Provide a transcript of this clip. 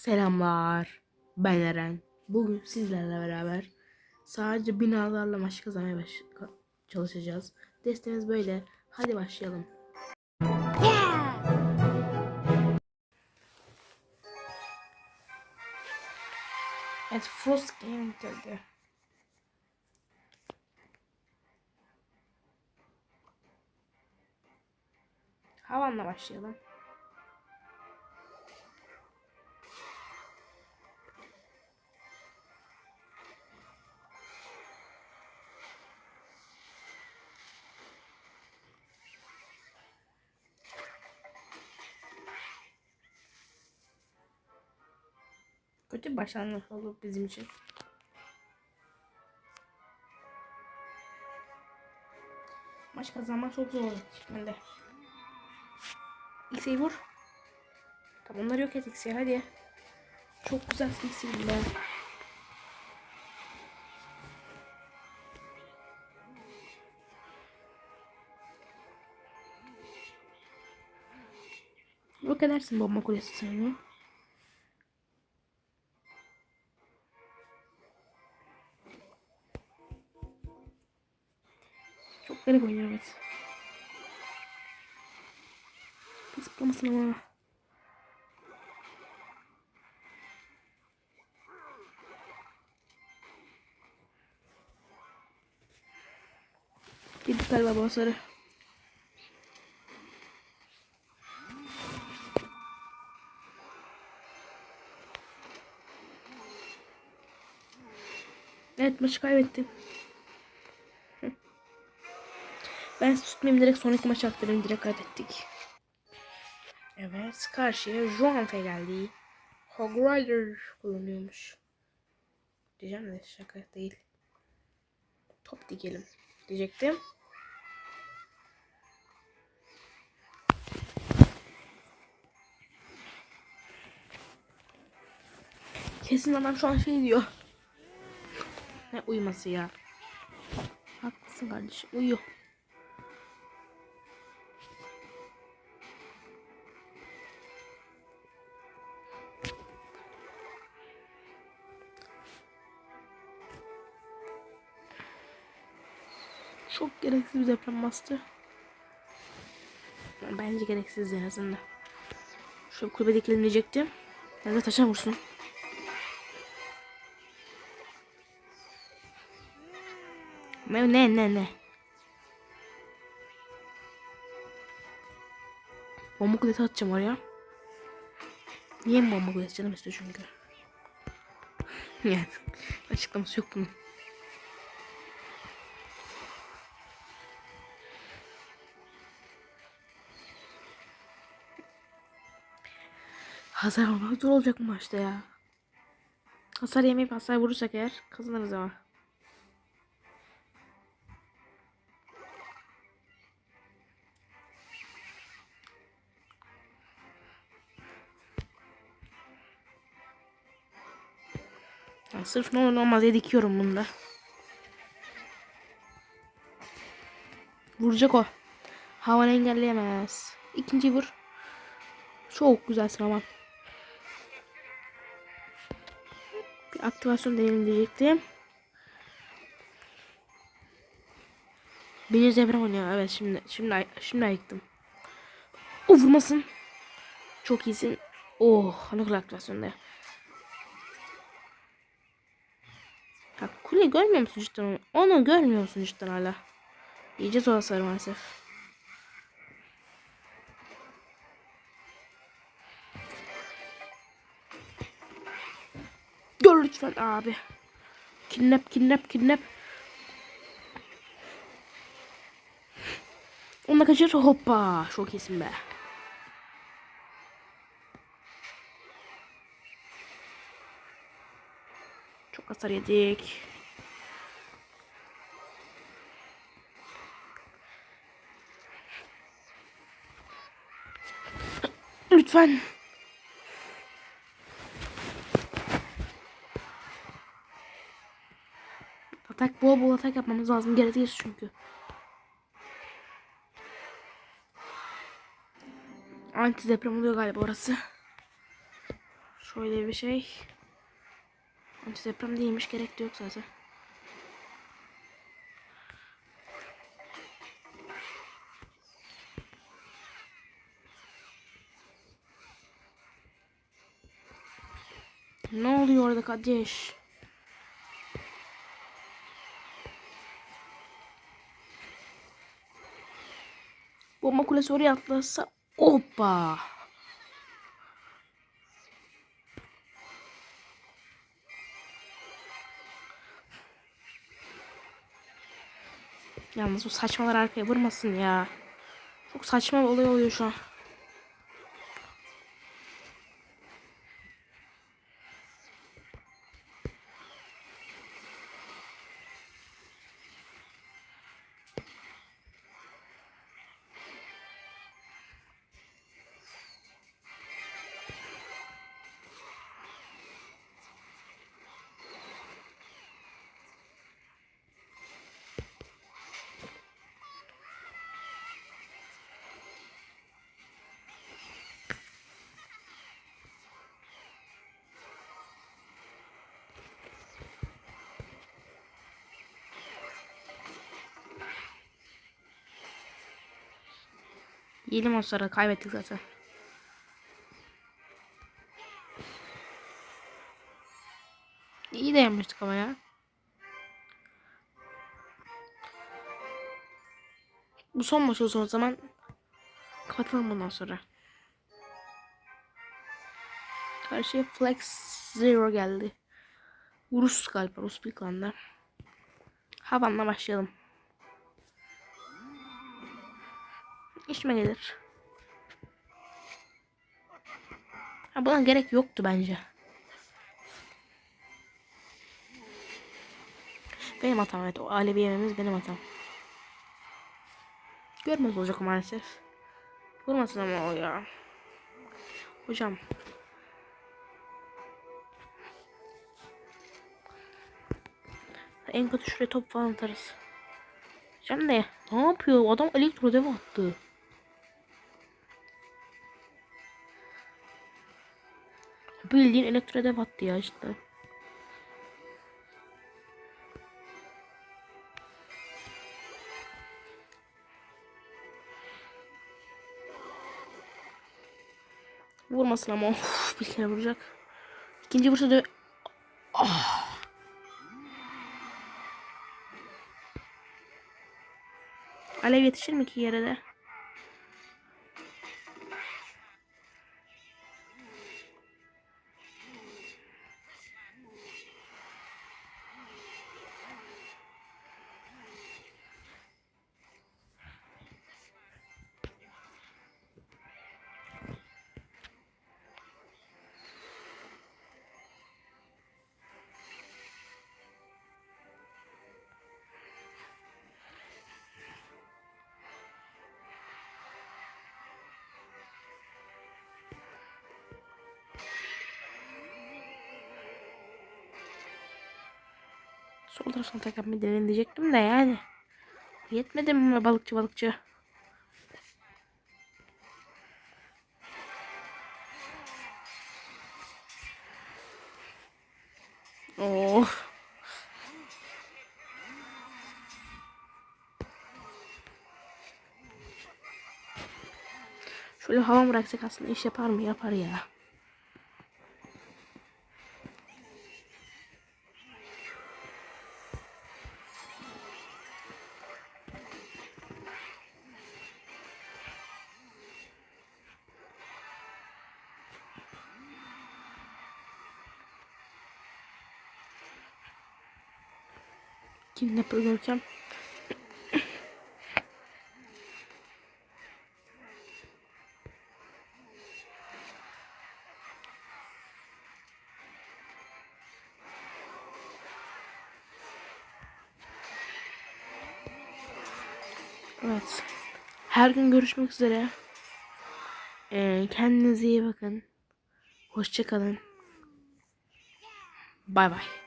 Selamlar. Ben Eren. Bugün sizlerle beraber sadece binalarla maç kazanmaya baş- çalışacağız. Destemiz böyle. Hadi başlayalım. Evet, Frost Game bitirdi. Havanla başlayalım. Kötü başlangıç oldu bizim için. Maç kazanmak çok zor şimdi. X'e vur. Tamam onları yok et X'e hadi. Çok güzel X'e be. Yok edersin bomba kulesi seni. Çok garip oynuyor evet. Zıplamasın ama. Gidip galiba bossları. Evet maçı kaybettim. Ben tutmayayım direkt sonraki maçı aktarayım direkt kaybettik. Evet karşıya Juanfe geldi. Hog Rider kullanıyormuş. Diyeceğim de şaka değil. Top dikelim diyecektim. Kesin adam şu an şey diyor. Ne uyuması ya? Haklısın kardeşim uyu. Çok gereksiz bir deprem bastı. Bence gereksiz en azından. Şu kulübe dikelim diyecektim. Ben de taşa vursun. Ne ne ne ne? Bomba kulesi atacağım oraya. Niye bomba kulesi canım istiyor çünkü. yani açıklaması yok bunun. Hasar almak zor olacak bu maçta ya. Hasar yemeyip hasar vurursak eğer kazanırız ama. Yani sırf ne olur olmaz diye dikiyorum bunu da. Vuracak o. Havanı engelleyemez. İkinci vur. Çok güzelsin aman. Aktivasyon deneyelim diyecektim. Birinci deprem oynuyor. Evet şimdi şimdi şimdi ayıktım. O vurmasın. Çok iyisin. Oh ne kadar aktivasyonda. Ha, kule görmüyor musun cidden onu? Onu görmüyor musun cidden hala? Yiyeceğiz o hasarı maalesef. Gör lütfen abi. Kidnap kidnap kidnap. Onu kaçır hoppa. Çok iyisin be. Çok hasar yedik. Lütfen. Atak bol bol atak yapmamız lazım. Gerideyiz çünkü. Anti deprem oluyor galiba orası. Şöyle bir şey. Antideprem değilmiş gerek de yok zaten. Ne oluyor orada kardeş? Bomba kulesi oraya atlasa Hoppa. Yalnız bu saçmalar arkaya vurmasın ya. Çok saçma bir olay oluyor şu an. Yiyelim o sırada kaybettik zaten. İyi de yapmıştık ama ya. Bu son maç olsun o zaman. Kapatalım bundan sonra. Karşıya Flex Zero geldi. Rus galiba Rus bir klanda. Havan'la başlayalım. İşime gelir. Ha, buna gerek yoktu bence. Benim hatam evet. O alevi yememiz benim hatam. Görmez olacak maalesef. Vurmasın ama o ya. Hocam. En kötü şuraya top falan atarız. Hocam ne? Ne yapıyor? Adam elektro dev attı. Bildiğin elektro dev attı ya işte. Vurmasın ama of, bir kere vuracak. İkinci vursa da ah. Alev yetişir mi ki yere de? Sol tarafına tekrar bir derin diyecektim de yani. Yetmedi mi balıkçı balıkçı? Oh. Şöyle hava bıraksak aslında iş yapar mı? Yapar ya. Kidnapper Görkem. Evet. Her gün görüşmek üzere. Ee, kendinize iyi bakın. Hoşçakalın. Bay bay.